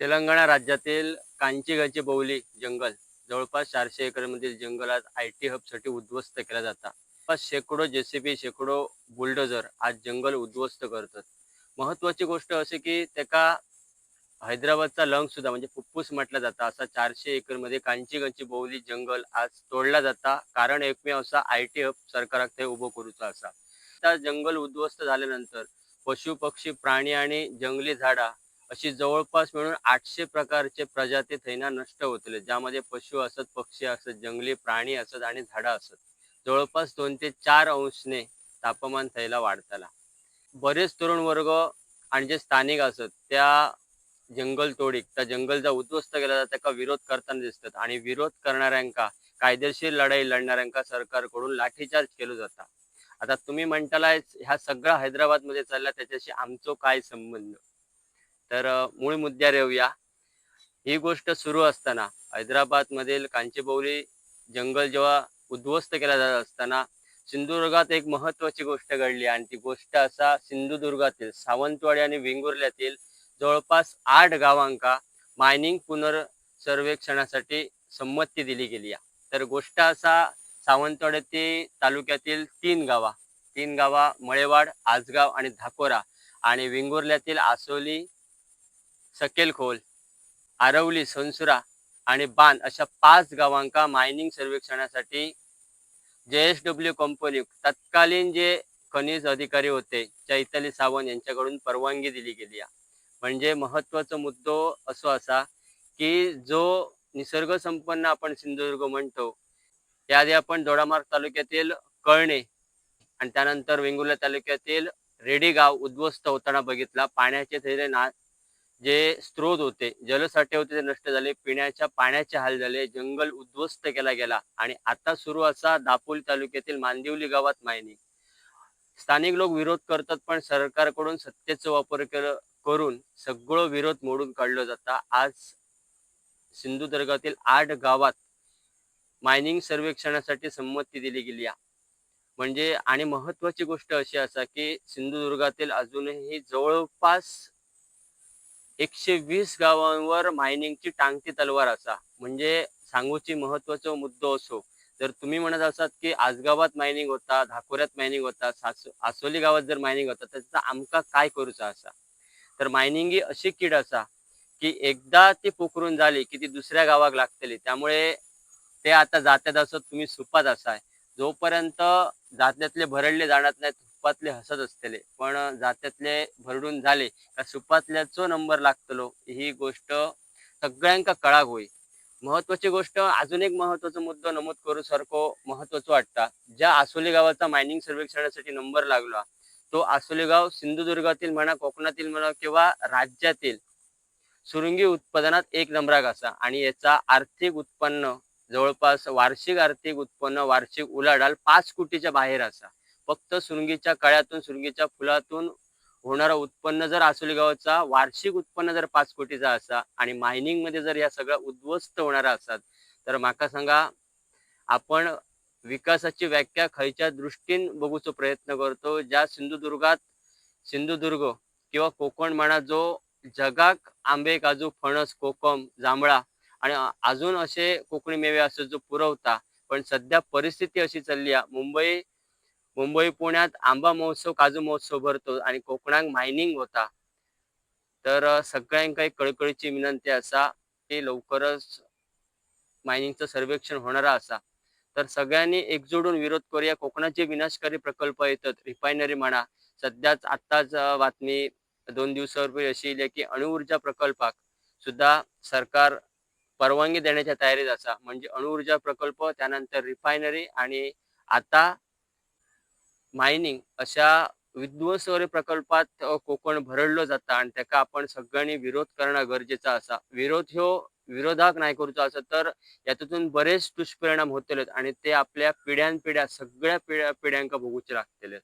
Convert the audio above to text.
तेलंगणा राज्यातील कांचीगाची बौली जंगल जवळपास चारशे एकरमधील जंगल आज आय टी हबसाठी उद्ध्वस्त केला जाता. शेकडो जेसीबी शेकडो बुलडोजर आज जंगल उद्ध्वस्त करतात. महत्वाची गोष्ट अशी की त्याका हैदराबादचा लंग सुद्धा म्हणजे फुप्फूस म्हटला जाता. असा चारशे एकरमध्ये कांचीगंची बौली जंगल आज तोडला जाता. कारण एकमेव असा आय टी हब सरकाराक ते उभो करूचा असा. त्या जंगल उद्ध्वस्त झाल्यानंतर पशु पक्षी प्राणी आणि जंगली झाडा अशी जवळपास मिळून आठशे प्रकारचे प्रजाती थैना नष्ट होतले ज्यामध्ये पशु असत पक्षी असत जंगली प्राणी असत आणि झाडं असत. जवळपास दोन ते चार अंशने तापमान थैला वाढताला. बरेच तरुण वर्ग आणि जे स्थानिक असत त्या जंगल तोडीक त्या जंगलचा उद्ध्वस्त केला जाता त्याका विरोध करताना दिसतात आणि विरोध करणाऱ्यांका कायदेशीर लढाई लढणाऱ्यांका सरकारकडून लाठीचार्ज केलो जाता. आता तुम्ही म्हणतालाय ह्या सगळ्या हैदराबादमध्ये चालला त्याच्याशी आमचो काय संबंध? तर मूळ मुद्द्यावर येऊया ही गोष्ट सुरू असताना हैदराबाद मधील कांचीबौली जंगल जेव्हा उद्ध्वस्त केला जात असताना सिंधुदुर्गात एक महत्वाची गोष्ट घडली आणि ती गोष्ट असा सिंधुदुर्गातील सावंतवाडी आणि वेंगुर्ल्यातील जवळपास आठ गावांका मायनिंग पुनर्सर्वेक्षणासाठी संमती दिली गेली आहे. तर गोष्ट असा सावंतवाडी तालुक्यातील तीन गावा तीन गावा मळेवाड आजगाव आणि धाकोरा आणि वेंगुर्ल्यातील आसोली सकेलखोल आरवली सोनसुरा आणि बांध अशा पाच गावांका मायनिंग सर्वेक्षणासाठी जे एस डब्ल्यू कंपनी तत्कालीन जे खनिज अधिकारी होते चैतली सावंत यांच्याकडून परवानगी दिली गेली आहे. म्हणजे महत्त्वाचा मुद्दो असो असा की जो निसर्ग संपन्न आपण सिंधुदुर्ग म्हणतो त्याआधी आपण दोडामार्ग तालुक्यातील कळणे आणि त्यानंतर वेंगुर्ला तालुक्यातील रेडी गाव उद्ध्वस्त होताना बघितला पाण्याचे थैरे ना जे स्रोत होते जलसाठे होते ते नष्ट झाले पिण्याच्या पाण्याचे हाल झाले जंगल उद्ध्वस्त केला गेला आणि आता सुरू असा दापोली तालुक्यातील मांदिवली गावात मायनिंग स्थानिक लोक विरोध करतात पण सरकारकडून सत्तेचा वापर करून सगळं विरोध मोडून काढलं जाता आज सिंधुदुर्गातील आठ गावात मायनिंग सर्वेक्षणासाठी संमती दिली गेली आहे. म्हणजे आणि महत्वाची गोष्ट अशी असा की सिंधुदुर्गातील अजूनही जवळपास एकशे वीस गावांवर मायनिंगची टांगती तलवार असा. म्हणजे सांगूची महत्त्वाचा मुद्दो असो. जर तुम्ही म्हणत असाल की आजगावात मायनिंग होता धाकोऱ्यात मायनिंग होता सासो आसोली गावात जर मायनिंग होता त्याचा आमका काय करूचा असा? तर मायनिंग ही अशी कीड असा की एकदा ती पोखरून झाली की ती दुसऱ्या गावाक लागतली. त्यामुळे ते आता जात्यात असत तुम्ही सुपात असाय. जोपर्यंत जात्यातले भरडले जाणार नाहीत सुपातले हसत असतले. पण जात्यातले भरडून झाले का सुपातल्याचो नंबर लागतलो ही गोष्ट सगळ्यांका कळाक होई. महत्वाची गोष्ट अजून एक महत्त्वाचा मुद्दा नमूद करू सारखो महत्त्वाचा वाटता. ज्या आसोली गावाचा मायनिंग सर्वेक्षणासाठी नंबर लागला तो आसोली गाव सिंधुदुर्गातील म्हणा कोकणातील म्हणा किंवा राज्यातील सुरुंगी उत्पादनात एक नंबराक असा आणि याचा आर्थिक उत्पन्न जवळपास वार्षिक आर्थिक उत्पन्न वार्षिक उलाढाल पाच कोटीच्या बाहेर असा. फक्त सुरंगीच्या कळ्यातून सुरंगीच्या फुलातून होणारं उत्पन्न जर आसोली गावाचा वार्षिक उत्पन्न जर पाच कोटीचा असा आणि मायनिंगमध्ये जर या सगळ्या उद्ध्वस्त होणारा असतात तर माका सांगा आपण विकासाची व्याख्या खयच्या दृष्टीन बघूचो प्रयत्न करतो ज्या सिंधुदुर्गात सिंधुदुर्ग किंवा कोकण म्हणा जो जगाक आंबे काजू फणस कोकम जांभळा आणि अजून असे कोकणी मेवे असतात जो पुरवता पण सध्या परिस्थिती अशी चालली आहे मुंबई मुंबई पुण्यात आंबा महोत्सव काजू महोत्सव भरतो आणि कोकणात मायनिंग होता. तर अ, सगळ्यांका एक कळकळीची विनंती असा की लवकरच मायनिंगचं सर्वेक्षण होणार असा. तर सगळ्यांनी एकजोडून विरोध करूया. कोकणाचे विनाशकारी प्रकल्प येतात. रिफायनरी म्हणा सध्याच आत्ताच बातमी दोन दिवसापूर्वी अशी येईल की अणुऊर्जा प्रकल्पाक सुद्धा सरकार परवानगी देण्याच्या तयारीत असा. म्हणजे अणुऊर्जा प्रकल्प त्यानंतर रिफायनरी आणि आता मायनिंग अशा विध्वंसकारी प्रकल्पात कोकण भरडलं जाता आणि त्याका आपण सगळ्यांनी विरोध करणं गरजेचा असा. विरोध ह्यो विरोधाक नाही करूचा असं तर यातून बरेच दुष्परिणाम होतले आणि ते आपल्या पिढ्यान पिढ्या सगळ्या पिढ्या पिढ्यांका भोगूचे लागतले